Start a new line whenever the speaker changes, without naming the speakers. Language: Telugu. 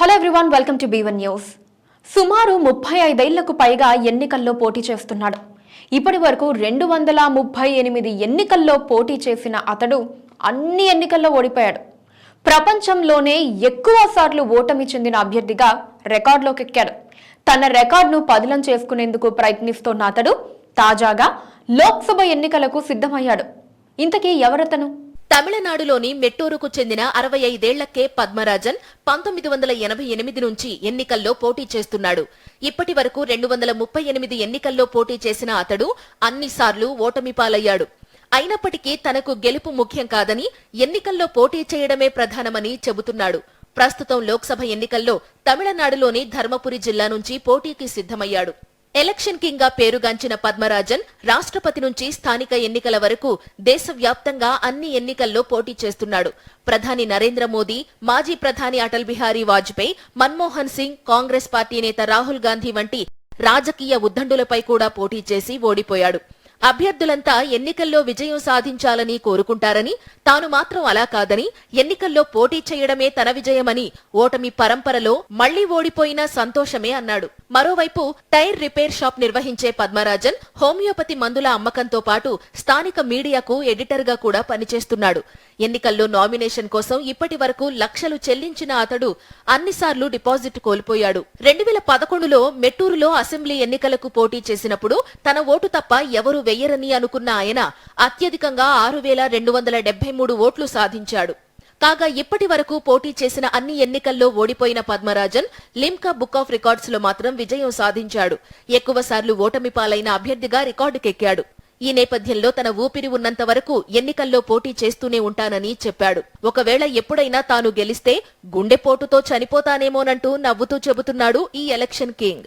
Hello everyone welcome to B one news సుమారు ముప్పై ఐదేళ్ళకు పైగా ఎన్నికల్లో పోటీ చేస్తున్నాడు. ఇప్పటి వరకు రెండు వందల ముప్పై ఎనిమిది ఎన్నికల్లో పోటీ చేసిన అతడు అన్ని ఎన్నికల్లో ఓడిపోయాడు. ప్రపంచంలోనే ఎక్కువ సార్లు ఓటమి చెందిన అభ్యర్థిగా రికార్డులోకి ఎక్కాడు. తన రికార్డును పదిలం చేసుకునేందుకు ప్రయత్నిస్తున్న అతడు తాజాగా లోక్సభ ఎన్నికలకు సిద్ధమయ్యాడు. ఇంతకీ ఎవరతను?
తమిళనాడులోని మెట్టూరుకు చెందిన అరవై ఐదేళ్ళకే పద్మరాజన్ పంతొమ్మిది వందల ఎనభై ఎనిమిది నుంచి ఎన్నికల్లో పోటీ చేస్తున్నాడు. ఇప్పటి వరకు రెండు వందల ముప్పై ఎనిమిది ఎన్నికల్లో పోటీ చేసిన అతడు అన్నిసార్లు ఓటమి పాలయ్యాడు. అయినప్పటికీ తనకు గెలుపు ముఖ్యం కాదని ఎన్నికల్లో పోటీ చేయడమే ప్రధానమని చెబుతున్నాడు. ప్రస్తుతం లోక్సభ ఎన్నికల్లో తమిళనాడులోని ధర్మపురి జిల్లా నుంచి పోటీకి సిద్ధమయ్యాడు. ఎలక్షన్ కింగ్గా పేరుగాంచిన పద్మరాజన్ రాష్ట్రపతి నుంచి స్థానిక ఎన్నికల వరకు దేశవ్యాప్తంగా అన్ని ఎన్నికల్లో పోటీ చేస్తున్నాడు. ప్రధాని నరేంద్ర మోదీ మాజీ ప్రధాని అటల్ బిహారీ వాజ్పేయి మన్మోహన్ సింగ్ కాంగ్రెస్ పార్టీ నేత రాహుల్ గాంధీ వంటి రాజకీయ ఉద్దండులపై కూడా పోటీ చేసి ఓడిపోయాడు. అభ్యర్థులంతా ఎన్నికల్లో విజయం సాధించాలని కోరుకుంటారని తాను మాత్రం అలా కాదని ఎన్నికల్లో పోటీ చేయడమే తన విజయమని ఓటమి పరంపరలో మళ్ళీ ఓడిపోయినా సంతోషమే అన్నాడు. మరోవైపు టైర్ రిపేర్ షాప్ నిర్వహించే పద్మరాజన్ హోమియోపతి మందుల అమ్మకంతో పాటు స్థానిక మీడియాకు ఎడిటర్గా కూడా పనిచేస్తున్నాడు. ఎన్నికల్లో నామినేషన్ కోసం ఇప్పటి వరకు లక్షలు చెల్లించిన అతడు అన్నిసార్లు డిపాజిట్ కోల్పోయాడు. రెండు వేల పదకొండులో మెట్టూరులో అసెంబ్లీ ఎన్నికలకు పోటీ చేసినప్పుడు తన ఓటు తప్ప ఎవరూ వెయ్యరని అనుకున్న ఆయన అత్యధికంగా ఆరు వేల రెండు వందల డెబ్బై మూడు ఓట్లు సాధించాడు. కాగా ఇప్పటి వరకు పోటీ చేసిన అన్ని ఎన్నికల్లో ఓడిపోయిన పద్మరాజన్ లిమ్కా బుక్ ఆఫ్ రికార్డ్స్లో మాత్రం విజయం సాధించాడు. ఎక్కువసార్లు ఓటమి పాలైన అభ్యర్థిగా రికార్డుకెక్కాడు. ఈ నేపథ్యంలో తన ఊపిరి ఉన్నంత వరకు ఎన్నికల్లో పోటీ చేస్తూనే ఉంటానని చెప్పాడు. ఒకవేళ ఎప్పుడైనా తాను గెలిస్తే గుండెపోటుతో చనిపోతానేమోనంటూ నవ్వుతూ చెబుతున్నాడు ఈ ఎలక్షన్ కింగ్.